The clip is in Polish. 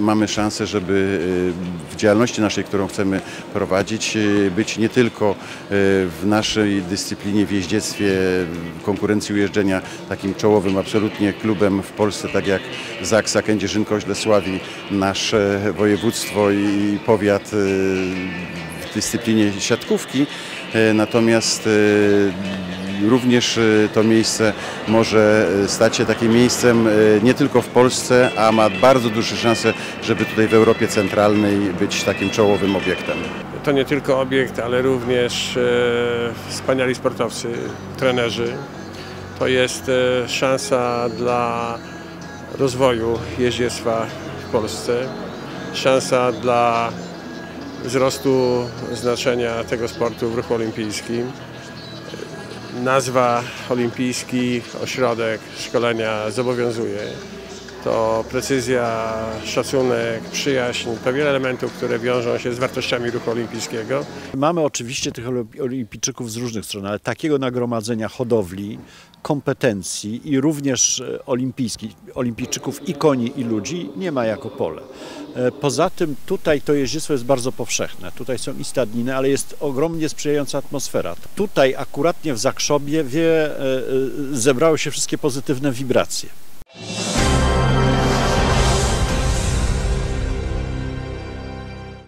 Mamy szansę, żeby y, w działalności naszej, którą chcemy prowadzić, y, być nie tylko y, w naszej dyscyplinie, w jeździectwie, konkurencji ujeżdżenia takim czołowym absolutnie klubem w Polsce, tak jak Zaksa, Kędzierzyn, Koźlesławi, nasze województwo i powiat w dyscyplinie siatkówki. Natomiast również to miejsce może stać się takim miejscem nie tylko w Polsce, a ma bardzo duże szanse, żeby tutaj w Europie Centralnej być takim czołowym obiektem. To nie tylko obiekt, ale również wspaniali sportowcy, trenerzy. To jest szansa dla rozwoju jeździectwa w Polsce, szansa dla wzrostu znaczenia tego sportu w ruchu olimpijskim nazwa olimpijski ośrodek szkolenia zobowiązuje. To precyzja, szacunek, przyjaźń, to wiele elementów, które wiążą się z wartościami ruchu olimpijskiego. Mamy oczywiście tych olimpijczyków z różnych stron, ale takiego nagromadzenia hodowli, kompetencji i również e, olimpijskich, olimpijczyków i koni i ludzi nie ma jako pole. E, poza tym tutaj to jeździectwo jest bardzo powszechne. Tutaj są i stadniny, ale jest ogromnie sprzyjająca atmosfera. Tutaj akuratnie w Zakrzobie wie, e, zebrały się wszystkie pozytywne wibracje.